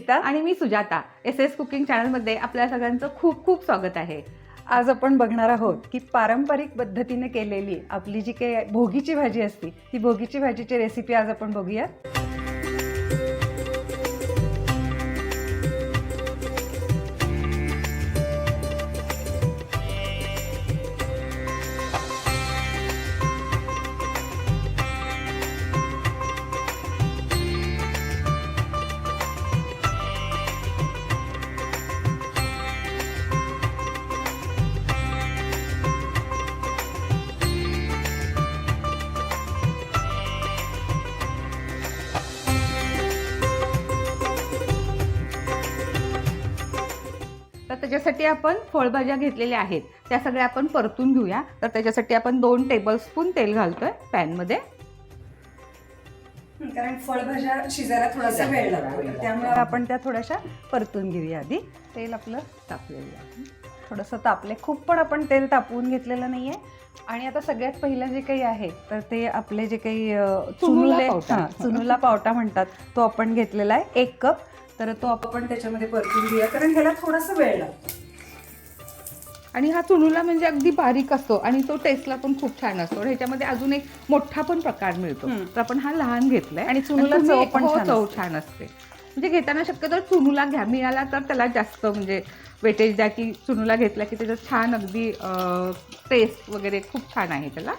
गीता आणि मी Sujata S S cooking चॅनलमध्ये आपल्या सगळ्यांचं खूप खूप स्वागत आहे. आज आपण बघणार आहोत की पारंपरिक पद्धतीने केलेली आपली जी काही भोगीची भाजी असती ती भोगीची भाजीची रेसिपी आज आपण बघूया त्याच्यासाठी आपण फळभाज्या घेतलेल्या आहेत. त्या सगळ्या आपण परतून घेऊया. तर त्याच्यासाठी आपण दोन टेबलस्पून तेल घालतोय पॅनमध्ये. कारण फळभाज्या शिजायला थोडासा वेळ लागतो. त्यामुळे आपण त्या थोड्याशा परतून घेऊया आधी. तेल आपलं तापलेलं आहे. थोडंसं तापले. खूप पण आपण तेल तापवून घेतलेलं नाही आहे आणि आता सगळ्यात पहिलं जे काही आहे तर ते आपले जे काही चुनुला चुनुला पावटा म्हणतात. तो आपण घेतलेला आहे एक कप. तर तो आपण त्याच्यामध्ये परतून घेऊया कारण ह्याला थोडासा वेळ लागतो. आणि हा चुनुला म्हणजे अगदी बारीक असतो आणि तो टेस्टला पण खूप छान असतो. ह्याच्यामध्ये अजून एक मोठा पण प्रकार मिळतो. तर आपण हा लहान घेतलाय आणि चुनुला चव पण हो, छान चव. छान असते. म्हणजे घेताना शक्यतो चुनुला घ्या. मिळाला तर त्याला जास्त म्हणजे वेटेज द्या की चुनुला घेतला की त्याचं छान अगदी टेस्ट वगैरे खूप छान आहे त्याला.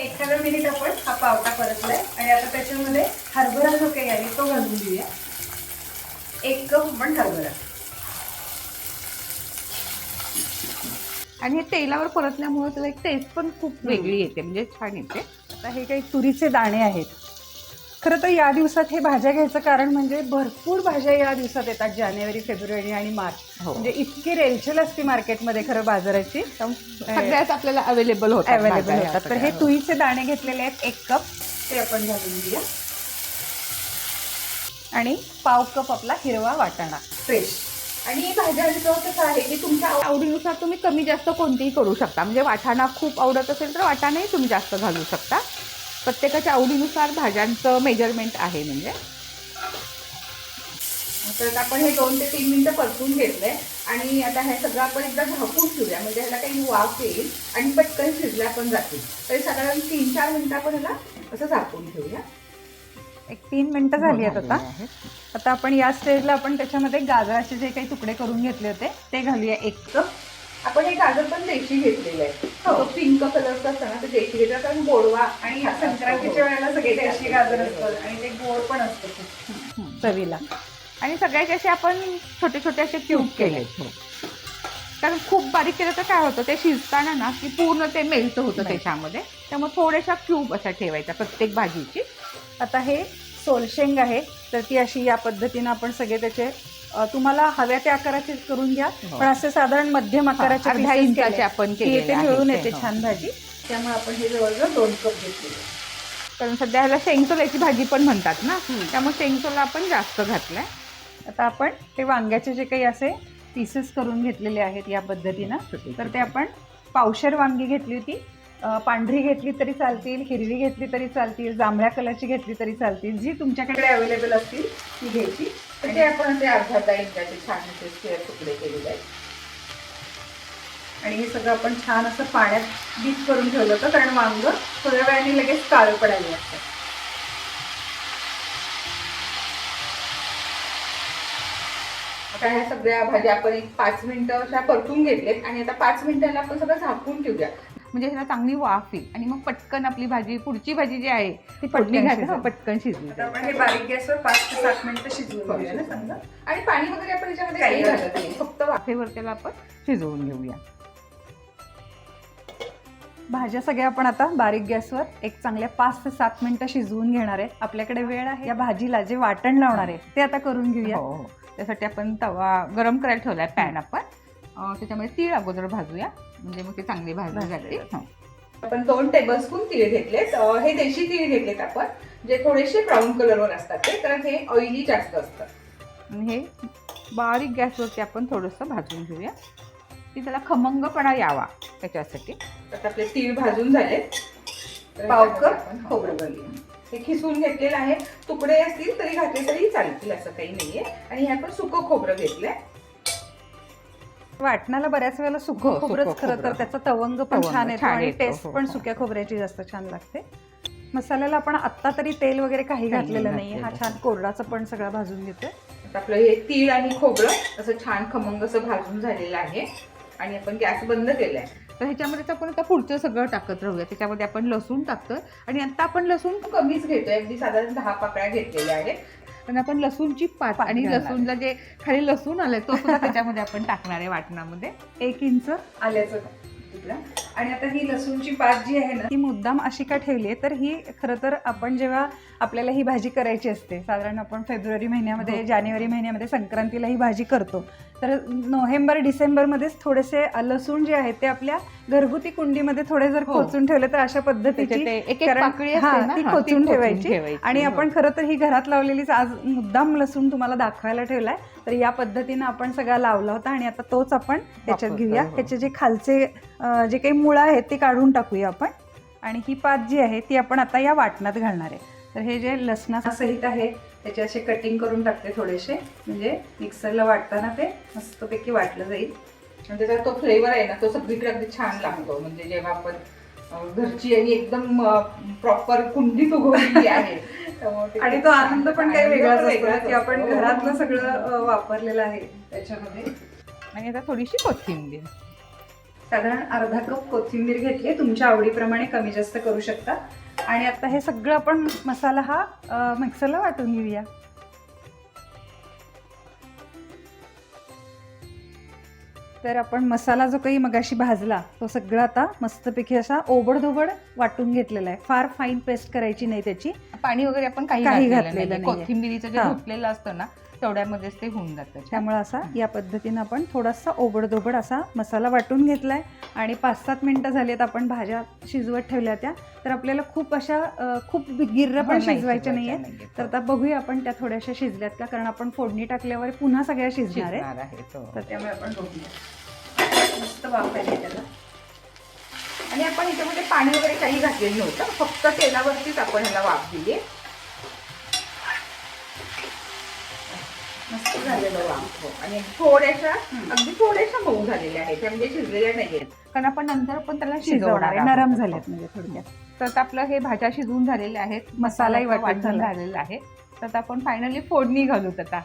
एखादा मिनिट आपण हा पावटा परतलाय आणि आता त्याच्यामध्ये हरभरा जो काही आहे तो घालून घेऊया. एक कप आपण हरभरा आणि हे तेलावर परतल्यामुळे त्याला एक टेस्ट पण खूप वेगळी येते म्हणजे छान येते. आता हे काही तुरीचे दाणे आहेत. खरं तर या दिवसात हे भाज्या घ्यायचं कारण म्हणजे भरपूर भाज्या या दिवसात येतात जानेवारी फेब्रुवारी आणि मार्च. हो. म्हणजे इतकी रेलचेल असते मार्केटमध्ये खरं बाजाराची. सगळ्याच आपल्याला अवेलेबल होतात अवेलेबल होतात. तर हे. तुरीचे दाणे घेतलेले आहेत एक कप. ते आपण घालून घेऊया. आणि पाव कप आपला हिरवा वाटाणा फ्रेश आणि भाज्यांचं कसं आहे की तुमच्या आवडीनुसार तुम्ही कमी जास्त कोणतीही करू शकता. म्हणजे वाटाणा खूप आवडत असेल तर वाटाणाही तुम्ही जास्त घालू शकता. प्रत्येकाच्या आवडीनुसार भाज्यांचं मेजरमेंट आहे म्हणजे. तर आपण हे दोन ते तीन मिनिटं परतून घेतलंय. आणि आता हे सगळं आपण एकदा झाकून ठेवूया. म्हणजे ह्याला काही वाफ येईल आणि पटकन शिजल्या पण जातील. तरी साधारण तीन चार मिनटं आपण ह्याला असं झाकून ठेवूया. एक तीन मिनिटं झाली आहेत आता. आता आपण या स्टेजला आपण त्याच्यामध्ये गाजराचे जे काही तुकडे करून घेतले होते ते घालूया एक कप आपण हे गाजर पण देशी घेतलेलं आहे. तो पिंक कलरचा असतं ना ते देशी घेतला. कारण गोडवा आणि या संक्रांतीच्या वेळेला सगळे देशी गाजर असतात आणि ते गोड पण असतं चवीला. आणि सगळ्याचे असे आपण छोटे छोटे असे क्यूब केले कारण खूप बारीक केलं तर काय होतं ते शिजताना ना की पूर्ण ते मेल्ट होतं त्याच्यामध्ये. त्यामुळे थोड्याशा क्यूब अशा ठेवायच्या प्रत्येक भाजीची. आता हे सोलशेंग आहे तर ती अशी या पद्धतीनं आपण सगळे त्याचे तुम्हाला हव्या त्या आकाराचे करून घ्या हो. पण असे साधारण मध्यम आकाराचे अर्ध्या इंचाचे. आपण केलेले मिळून येते हो. छान भाजी त्यामुळे आपण हे जवळजवळ दोन कप घेतलेले कारण सध्या ह्याला शेंगचोल्याची भाजी पण म्हणतात ना. त्यामुळे शेंगचोला आपण जास्त घातलाय आता आपण ते वांग्याचे जे काही असे पीसेस करून घेतलेले आहेत या पद्धतीनं तर ते आपण पावशर वांगी घेतली होती पांढरी घेतली तरी चालतील हिरवी घेतली तरी चालतील जांभळ्या कलरची घेतली तरी चालतील जी तुमच्याकडे अवेलेबल असतील ती घ्यायची. तर ते आपण ते अर्धा अर्धा इंचाचे छान असे स्क्वेअर तुकडे केलेले आहेत. आणि हे सगळं आपण छान असं पाण्यात डीप करून ठेवलं होतं कारण वांग थोड्या वेळाने लगेच काळं पडायला लागतं. आता ह्या सगळ्या भाज्या आपण एक पाच मिनिटं अशा परतून घेतलेत आणि आता पाच मिनिटांना आपण सगळं झाकून ठेवूया. म्हणजे ह्याला चांगली वाफ येईल आणि मग पटकन आपली भाजी पुढची भाजी जी आहे ती घालते शिजेल. पटकन शिजली. आता आपण हे बारीक गॅसवर पाच ते सात मिनिटं शिजवून घेऊया ना समजा. आणि पाणी वगैरे आपण याच्यामध्ये काही घालत नाही. फक्त वाफेवर त्याला आपण शिजवून घेऊया. भाज्या सगळ्या आपण आता बारीक गॅसवर एक चांगल्या पाच ते सात मिनिटं शिजवून घेणार आहे. आपल्याकडे वेळ आहे. या भाजीला जे वाटण लावणार आहे ते आता करून घेऊया. हो हो. त्यासाठी आपण तवा गरम करायला ठेवलाय पॅन आपण. त्याच्यामध्ये तीळ अगोदर भाजूया. म्हणजे मग ते चांगली भाजली जाते. आपण दोन टेबलस्पून तीळ घेतलेत. हे देशी तीळ घेतलेत आपण जे थोडेसे ब्राऊन कलरवर असतात ते. कारण हे ऑइली जास्त असतं. हे बारीक गॅसवरती आपण थोडंसं भाजून घेऊया. की त्याला खमंगपणा यावा त्याच्यासाठी. तर आपले तीळ भाजून झाले पाव कप खोबरं घालूया. हे खिसून घेतलेलं आहे. तुकडे असतील तरी घातले तरी चालतील असं काही नाहीये. आणि हे आपण सुकं खोबरं घेतलंय. वाटणाला बऱ्याच वेळेला हो, सुकं खोबरंच सुकं खरं तर खोबरं. त्याचा तवंग पण तवंग छान येतो छान आणि येतो, टेस्ट हो, पण हो. सुक्या खोबऱ्याची जास्त छान लागते. मसाल्याला आपण आत्ता तरी तेल वगैरे काही काही घातलेलं नाही हा घातलेलं. छान कोरडाचं पण सगळं भाजून घेतोय. आता आपलं हे तीळ आणि खोबरं असं छान खमंग असं भाजून झालेलं आहे. आणि आपण गॅस बंद केलाय. तर ह्याच्यामध्ये आपण आता पुढचं सगळं टाकत राहूया त्याच्यामध्ये आपण लसूण टाकतोय. आणि आता आपण लसूण कमीच घेतोय. अगदी साधारण दहा पाकळ्या घेतलेल्या आहेत. पण आपण लसूणची पात आणि. लसूणला जे खाली लसूण आलंय तो सुद्धा त्याच्यामध्ये आपण टाकणार आहे वाटणामध्ये एक इंच आल्याचं आणि आता ही लसूणची पात जी आहे ना ती मुद्दाम अशी का ठेवली आहे तर ही खरं तर आपण जेव्हा आपल्याला ही भाजी करायची असते. साधारण आपण फेब्रुवारी महिन्यामध्ये हो. जानेवारी महिन्यामध्ये संक्रांतीला ही भाजी करतो. तर नोव्हेंबर डिसेंबरमध्येच थोडेसे लसूण जे आहेत ते आपल्या घरगुती कुंडीमध्ये थोडे जर हो. खोचून ठेवले तर अशा पद्धतीची ते हा, हा, ठेवायची. आणि हो. आपण खरं तर ही घरात लावलेलीच आज मुद्दाम लसूण तुम्हाला दाखवायला ठेवलाय. तर या पद्धतीनं आपण सगळा लावला होता आणि आता तोच आपण त्याच्यात घेऊया. हो. ह्याचे जे खालचे जे काही मुळं आहेत ते काढून टाकूया आपण. आणि ही पात जी आहे ती आपण आता या वाटणात घालणार आहे. तर हे जे लसणासहित आहे त्याचे असे कटिंग करून टाकते थोडेसे. म्हणजे मिक्सरला वाटताना ते मस्तपैकी वाटलं जाईल. आणि त्याचा तो फ्लेवर आहे ना तो सगळीकडे अगदी छान लागतो. म्हणजे जेव्हा आपण घरची आणि एकदम प्रॉपर कुंडीत उगवलेली आहे आणि तो आनंद पण काही वेगळाच असतो वेगळाच की आपण असतो. घरातलं सगळं वापरलेलं आहे त्याच्यामध्ये. आणि आता थोडीशी कोथिंबीर. साधारण अर्धा कप कोथिंबीर घेतली तुमच्या आवडीप्रमाणे कमी जास्त करू शकता. आणि आता हे सगळं आपण मसाला हा मिक्सरला वाटून घेऊया तर आपण मसाला जो काही मगाशी भाजला तो सगळा आता मस्तपैकी असा ओबडधोबड वाटून घेतलेला आहे फार फाईन पेस्ट करायची नाही त्याची पाणी वगैरे आपण काही काही घातलेलं. नाहीये. कोथिंबीरीचं जे. धुतलेलं असतं ना तेवढ्यामध्येच ते होऊन जातं. त्यामुळे असा या पद्धतीनं आपण थोडासा ओबडधोबड असा मसाला वाटून घेतलाय. आणि पाच सात मिनिटं झालीत आपण भाज्या शिजवत ठेवल्या त्या तर आपल्याला खूप अशा खूप गिर्र पण नाही शिजवायच्या नाहीये नाहीये. तर आता बघूया आपण त्या थोड्याशा शिजल्यात का कारण आपण फोडणी टाकल्यावर पुन्हा सगळ्या शिजणार आहे आहे तो. तर त्यामुळे आपण बघूया. मस्त त्याला. आणि आपण ह्याच्यामध्ये पाणी वगैरे काही घातलेलं नव्हतं फक्त तेलावरतीच आपण ह्याला वाफ दिली मस्त झालेलं वाफ हो. आणि थोड्याशा अगदी थोड्याशा मऊ झालेल्या आहेत. म्हणजे शिजलेल्या कारण आपण नंतर पण त्याला शिजवणार आहे. नरम झाल्यात म्हणजे थोडक्यात. तर आता आपलं हे भाज्या शिजवून झालेल्या आहेत. मसालाही वाटण झाला. झालेला आहे. तर आपण फायनली फोडणी घालूत आता.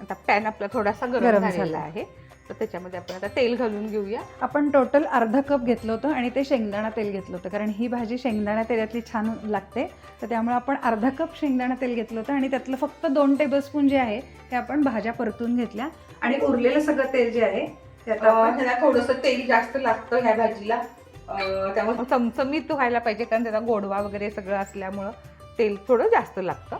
आता पॅन आपला थोडासा गरम झालेला झाला. आहे. तर त्याच्यामध्ये आपण आता तेल घालून घेऊया. आपण टोटल अर्धा कप घेतलं होतं आणि ते शेंगदाणा तेल घेतलं होतं. कारण ही भाजी शेंगदाणा तेलातली छान लागते. तर त्यामुळे आपण अर्धा कप शेंगदाणा तेल घेतलं होतं आणि त्यातलं फक्त दोन टेबलस्पून जे आहे ते आपण भाज्या परतून घेतल्या. आणि उरलेलं सगळं तेल जे आहे थोडस तेल जास्त लागतं ह्या भाजीला. त्यामुळे चमचमीत व्हायला पाहिजे कारण त्याचा गोडवा वगैरे सगळं असल्यामुळं तेल थोडं जास्त लागतं.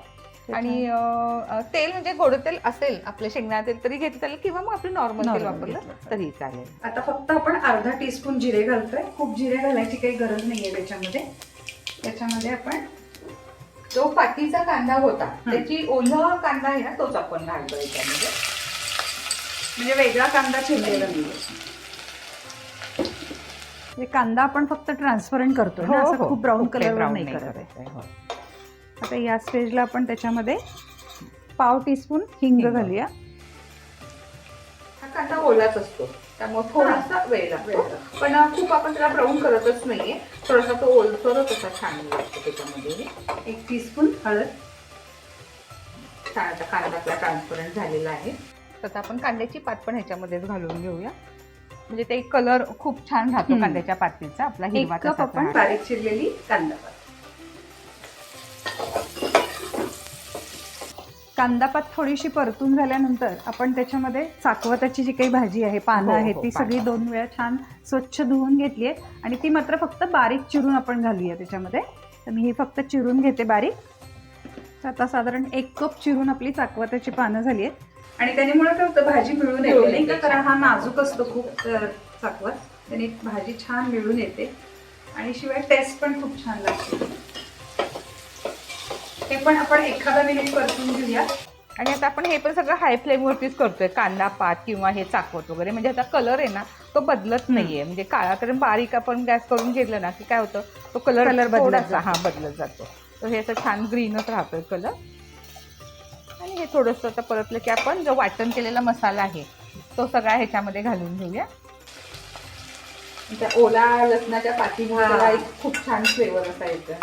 आणि अं, तेल म्हणजे गोड तेल असेल आपलं शेंगदाणा तेल तरी घेतलं चालेल किंवा मग आपलं नॉर्मल तेल Normal वापरलं घेतलं तरी चालेल. आता फक्त आपण अर्धा टीस्पून जिरे घालतोय. खूप जिरे घालायची काही गरज नाहीये त्याच्यामध्ये. त्याच्यामध्ये आपण जो पातीचा कांदा होता त्याची ओलं कांदा आहे ना तोच आपण घालतो याच्यामध्ये म्हणजे वेगळा कांदा चिरलेला नाही म्हणजे कांदा आपण फक्त ट्रान्सपरंट करतोय ना असं खूप ब्राऊन खूप काही कलर brown नाही नाही करत. करायचं आहे, हो. आता या स्टेजला आपण त्याच्यामध्ये पाव टीस्पून हिंग हिंग. घालूया. हा कांदा ओलाच असतो. त्यामुळे थोडासा वेळ लागतो. पण खूप आपण त्याला ब्राऊन करतच नाहीये. थोडासा तो ओलसरच असा छान लागतो त्याच्यामध्ये. एक टीस्पून हळद. छान आता कांदा आपला ट्रान्सपरंट झालेला आहे. तर आता आपण कांद्याची पात पण ह्याच्यामध्येच घालून घेऊया. म्हणजे ते कलर खूप छान राहतो. कांद्याच्या पातीचा. आपला हिरवा आपण. बारीक चिरलेली कांदा पात. कांदा पात थोडीशी परतून झाल्यानंतर आपण त्याच्यामध्ये चाकवताची जी काही भाजी आहे पानं हो, आहेत हो, ती. सगळी दोन वेळा छान स्वच्छ धुवून घेतली आहे आणि ती मात्र फक्त बारीक चिरून आपण घालूया त्याच्यामध्ये. तर मी ही फक्त चिरून घेते बारीक. तर आता साधारण एक कप चिरून आपली चाकवताची पानं झाली आहेत. आणि त्याच्यामुळे काय होतं भाजी मिळून येते. नाही का. कारण हा नाजूक असतो खूप चाकवत त्याने भाजी छान मिळून येते. आणि शिवाय टेस्ट पण खूप छान लागते. हे पण आपण एखादा मिनिट परतून घेऊया. आणि आता आपण हे पण सगळं हाय फ्लेमवरतीच करतोय कांदा पात किंवा हे चाकवत वगैरे. म्हणजे आता कलर आहे ना तो बदलत नाहीये. म्हणजे काळा कारण बारीक आपण गॅस करून घेतलं ना की काय होतं तो कलर बदलत थोडासा जातो. हा बदलत जातो. तर हे असं छान ग्रीनच राहतोय कलर आणि हे थोडंसं आता परतलं की आपण जो वाटण केलेला मसाला आहे तो सगळा ह्याच्यामध्ये घालून घेऊया. त्या ओला लसणाच्या पाठीमुळे हा. खूप छान फ्लेवर असा येतं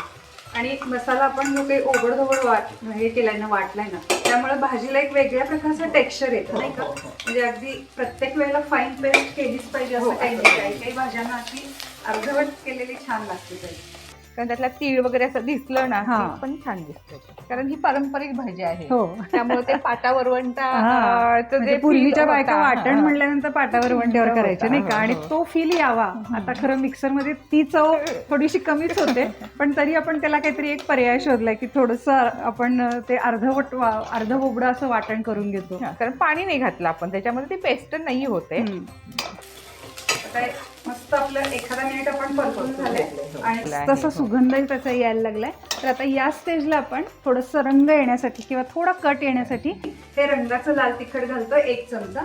आणि मसाला आपण जो काही ओबडधोबड वाट हे केलाय ना वाटलाय ना त्यामुळे भाजीला एक वेगळ्या प्रकारचं टेक्स्चर येतं नाही का हो, हो, हो. म्हणजे अगदी प्रत्येक वेळेला फाईन पेस्ट केलीच पाहिजे हो, असं काही असं नाही काही काही काही भाज्यांना अशी अर्धवट केलेली छान लागते पाहिजे कारण त्यातला तीळ वगैरे असं दिसलं ना हा. की पण छान दिसतं कारण ही पारंपरिक भाजी आहे हो त्यामुळे ते पाटा वरवंटा हा. अं, चं म्हणजे जे पूर्वीच्या feel बायका होता, वाटण हा. म्हणल्यानंतर पाटावर वंट्यावर होता, करायचे नाही का हो, आणि हो. तो फील यावा आता खरं मिक्सरमध्ये ती चव थोडीशी कमीच होते पण तरी आपण त्याला काहीतरी एक पर्याय शोधलाय की थोडस आपण ते अर्धवट वा- अर्ध बोबडं असं वाटण करून घेतो हा, कारण पाणी नाही घातलं आपण त्याच्यामध्ये ती पेस्ट नाही होते हम्म. आता मस्त आपलं एखादा मिनिट आपण परतून झालंय. आणि तसा. सुगंधही त्याचा यायला लागलाय. तर आता या स्टेजला आपण थोडस रंग येण्यासाठी किंवा थोडा कट येण्यासाठी हे रंगाचं लाल तिखट घालतो एक चमचा.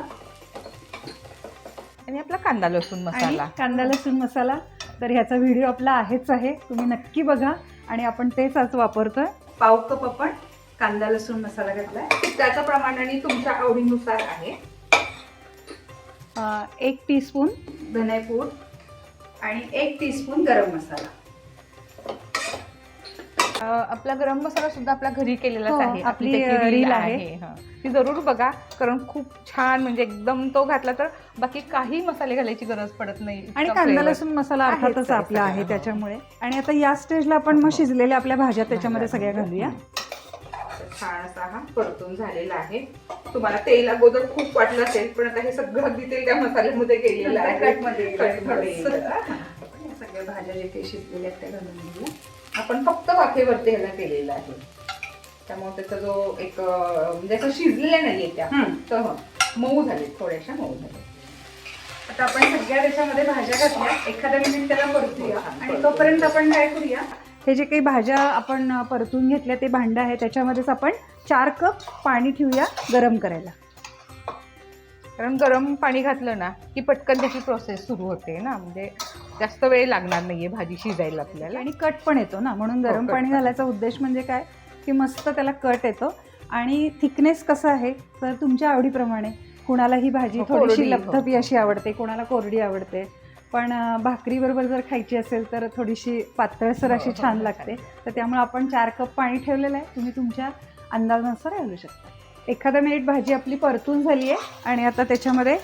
आणि आपला कांदा लसूण मसाला. कांदा लसूण मसाला. तर ह्याचा व्हिडिओ आपला आहेच आहे. तुम्ही नक्की बघा. आणि आपण तेच आज वापरतोय. पाव कप आपण कांदा लसूण मसाला घातलाय. त्याचं प्रमाण आणि तुमच्या आवडीनुसार आहे. एक टीस्पून धनेपूड आणि एक टीस्पून गरम मसाला अं, आपला गरम मसाला सुद्धा आपल्या घरी केलेलाच हो, आहे आपली, त्याची अं, रील आहे. हा. ती जरूर बघा कारण खूप छान म्हणजे एकदम तो घातला तर बाकी काही मसाले घालायची गरज पडत नाही आणि कांदा flavor. लसूण मसाला आहेच अर्थातच आहे आपला सगळं, आहे हो. त्याच्यामुळे आणि आता या स्टेजला आपण मग शिजलेल्या आपल्या भाज्या त्याच्यामध्ये सगळ्या घालूया छान असा हा परतून झालेला आहे. तुम्हाला तेल अगोदर खूप वाटलं असेल पण आता हे सगळं अगदी तेल त्या मसाल्यामध्ये गेलेलं आहे. कटमध्ये सगळ्या भाज्या जे काही शिजलेल्या त्या घालून घेऊया. आपण फक्त वाफेवरती ह्याला केलेलं आहे. त्यामुळे त्याचा जो एक म्हणजे असं शिजलेल्या नाहीये त्या. तर मऊ झाले थोड्याशा मऊ झाले आता आपण सगळ्या त्याच्यामध्ये भाज्या घातल्या. एखाद्या मिनिट त्याला परतूया. आणि. तोपर्यंत आपण काय करूया? हे जे काही भाज्या आपण परतून घेतल्या ते भांडं आहे त्याच्यामध्येच आपण चार कप पाणी ठेवूया गरम करायला. कारण गरम पाणी घातलं ना की पटकन त्याची प्रोसेस सुरू होते ना. म्हणजे जास्त वेळ लागणार नाहीये भाजी शिजायला आपल्याला. आणि कट पण येतो ना. म्हणून गरम हो, कट पाणी. घालायचा उद्देश म्हणजे काय? की मस्त त्याला कट येतो. आणि थिकनेस कसं आहे? तर तुमच्या आवडीप्रमाणे. कुणाला ही भाजी हो, थोडीशी हो, लपथपी. अशी आवडते कोणाला कोरडी आवडते. पण भाकरीबरोबर जर खायची असेल तर थोडीशी पातळसर हो, अशी हो, छान हो, लागते. तर त्यामुळे आपण चार कप पाणी ठेवलेलं आहे. तुम्ही तुमच्या अंदाजानुसार घालू शकता. एखादा मिनिट भाजी आपली परतून झाली आहे आणि आता त्याच्यामध्ये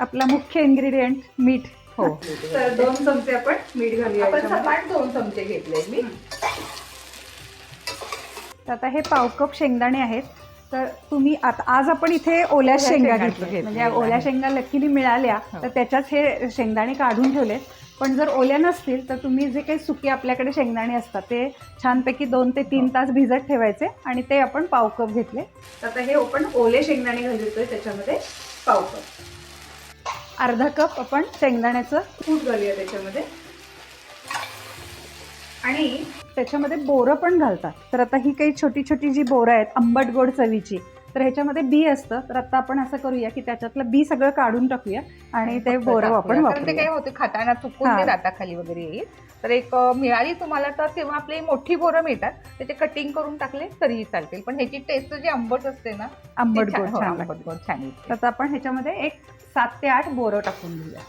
आपला मुख्य इन्ग्रेडियंट मीठ. हो. तर दोन चमचे आपण मीठ घालूया आपण. सपाट दोन चमचे घेतले मी. आता हे पाव कप शेंगदाणे आहेत. तर तुम्ही आता आज आपण इथे ओल्या शेंगा घेतल्या. म्हणजे. ओल्या शेंगा लकीली मिळाल्या. हो. तर त्याच्याच हे शेंगदाणे काढून ठेवले. पण जर ओल्या नसतील तर तुम्ही जे काही सुके आपल्याकडे शेंगदाणे असतात ते छानपैकी दोन ते तीन तास भिजत ठेवायचे आणि ते आपण पाव कप घेतले. तर आता हे आपण ओले शेंगदाणे घालतोय त्याच्यामध्ये पाव कप. अर्धा कप आपण शेंगदाण्याचं कूट घालूया त्याच्यामध्ये. आणि त्याच्यामध्ये बोरं पण घालतात. तर आता ही काही छोटी छोटी जी बोरं आहेत आंबट गोड चवीची तर ह्याच्यामध्ये बी असतं. तर आता आपण असं करूया की त्याच्यातलं बी सगळं काढून टाकूया आणि ते बोरं आपण ते काय होते खाताना चुकून हा. ते दाताखाली वगैरे येईल. तर एक मिळाली तुम्हाला तर तेव्हा आपली मोठी बोरं मिळतात. त्याचे कटिंग करून टाकले तरीही चालतील. पण ह्याची टेस्ट जी आंबट असते ना आंबट गोड हो, छान आंबट. गोड छान तर आपण ह्याच्यामध्ये एक सात ते आठ बोरं टाकून घेऊया.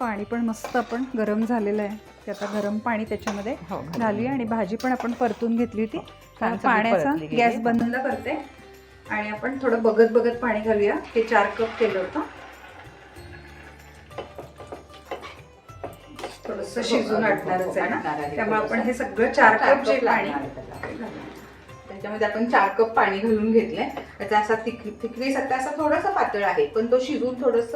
पाणी पण मस्त आपण गरम झालेलं आहे. ते आता गरम पाणी त्याच्यामध्ये हो, घालूया आणि भाजी पण आपण परतून घेतली होती. छान सगळी पाण्याचा परतली गेली. गॅस बंद करते. आणि आपण थोडं बघत बघत पाणी घालूया. हे चार कप केलं होतं. थोडस शिजून आटणारच आहे आटणार ना. आहे. त्यामुळे आपण. हे सगळं चार कप जे पाणी लागणार आहे त्याला. त्याच्यामध्ये आपण चार कप पाणी घालून घेतलंय. त्याचा असा थिकनेस आता असा थोडासा पातळ आहे पण तो शिजून थोडस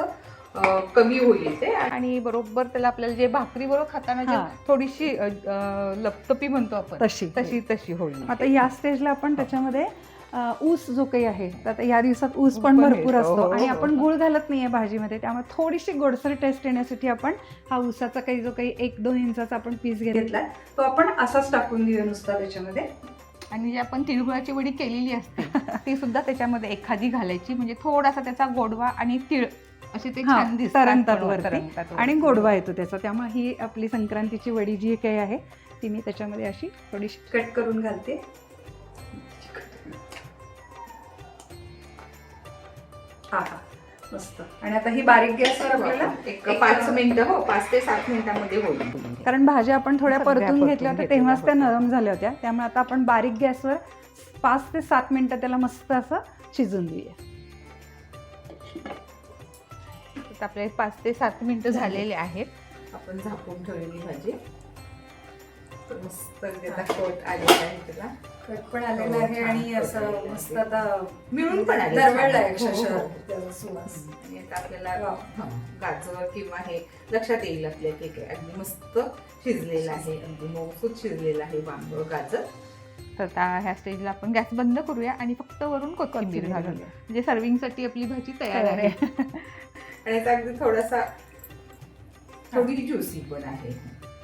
कमी होईल ते आणि बरोबर त्याला आपल्याला जे भाकरी बरोबर खाताना जे हा. थोडीशी लपतपी म्हणतो आपण तशी. तशी तशी होईल. आता या स्टेजला आपण त्याच्यामध्ये ऊस जो काही आहे तर आता या दिवसात ऊस पण भरपूर. असतो हो, आणि हो. आपण गुळ घालत नाहीये भाजीमध्ये. त्यामुळे थोडीशी गोडसर टेस्ट येण्यासाठी आपण हा ऊसाचा काही जो काही एक दोन इंचाचा आपण पीस घेतलाय तो आपण असाच टाकून देऊया नुसता त्याच्यामध्ये. आणि जी आपण तिळगुळाची वडी केलेली असते ती सुद्धा त्याच्यामध्ये एखादी घालायची. म्हणजे थोडासा त्याचा गोडवा आणि तिळ असे ते हा, छान दिसतात तरंगतात वरती. तरंगतात वरती. आणि गोडवा येतो त्याचा. त्यामुळे ही आपली संक्रांतीची वडी जी काही आहे ती मी त्याच्यामध्ये अशी थोडीशी कट करून घालते. हा हा. मस्त. आणि आता ही बारीक गॅसवर आपल्याला एक पाच मिनिटं हो पाच ते सात मिनिटांमध्ये होईल. कारण भाज्या आपण थोड्या सगळ्या परतून परतून घेतल्या होत्या तेव्हाच त्या होत्या. नरम झाल्या होत्या. त्यामुळे आता आपण बारीक गॅसवर पाच ते सात मिनिटं त्याला मस्त असं शिजून देऊया. आता आपले पाच ते सात मिनिटं झालेले आहेत. आपण झाकून ठेवलेली भाजी. मस्त आता कोट आलेला आहे त्याला. कट पण आलेलं आहे आणि असं मस्त आता मिळून पण दरवळलं आहे हो, हो, हो. आपल्याला. हा, गाजर किंवा हे लक्षात येईल आपल्या की काय अगदी मस्त शिजलेलं आहे. अगदी मऊसूत शिजलेलं आहे वांग गाजर. तर आता ह्या स्टेजला आपण गॅस बंद करूया आणि फक्त वरून कोथिंबीर घालूया. म्हणजे सर्विंगसाठी आपली भाजी तयार आहे. आणि आता अगदी थोडासा थोडी ज्युसी पण आहे.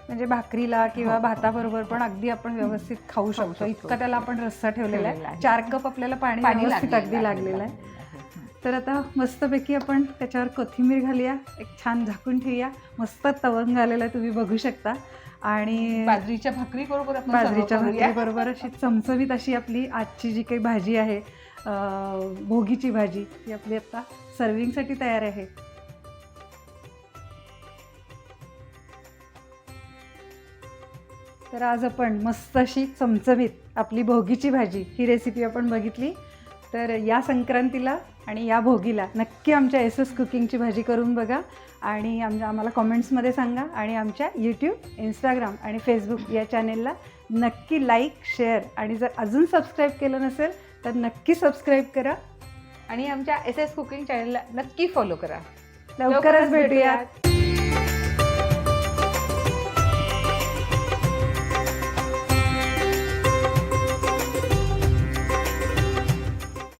म्हणजे भाकरीला किंवा हो. भाताबरोबर पण अगदी आपण व्यवस्थित खाऊ शकतो. इतका त्याला आपण रस्सा ठेवलेला आहे. चार कप आपल्याला पाणी व्यवस्थित अगदी लागलेलं आहे. तर आता मस्तपैकी आपण त्याच्यावर कोथिंबीर घालूया. एक छान झाकून ठेवूया. मस्त तवंग आलेला आहे तुम्ही बघू शकता. आणि बाजरीच्या भाकरी बरोबर बाजरीच्या. भाकरी बरोबर अशी चमचमीत अशी आपली आजची जी काही भाजी आहे भोगीची भाजी ती आपली आता सर्विंगसाठी तयार आहे. तर आज आपण मस्त अशी चमचमीत आपली भोगीची भाजी ही रेसिपी आपण बघितली. तर या संक्रांतीला आणि या भोगीला नक्की आमच्या एस एस कुकिंगची भाजी करून बघा आणि आमच्या आम्हाला कॉमेंट्समध्ये सांगा आणि आमच्या यूट्यूब इंस्टाग्राम आणि फेसबुक या चॅनेलला नक्की लाईक शेअर आणि जर अजून सबस्क्राईब केलं नसेल तर नक्की सबस्क्राईब करा आणि आमच्या एस एस कुकिंग चॅनलला नक्की फॉलो करा. लवकरच भेटूयात.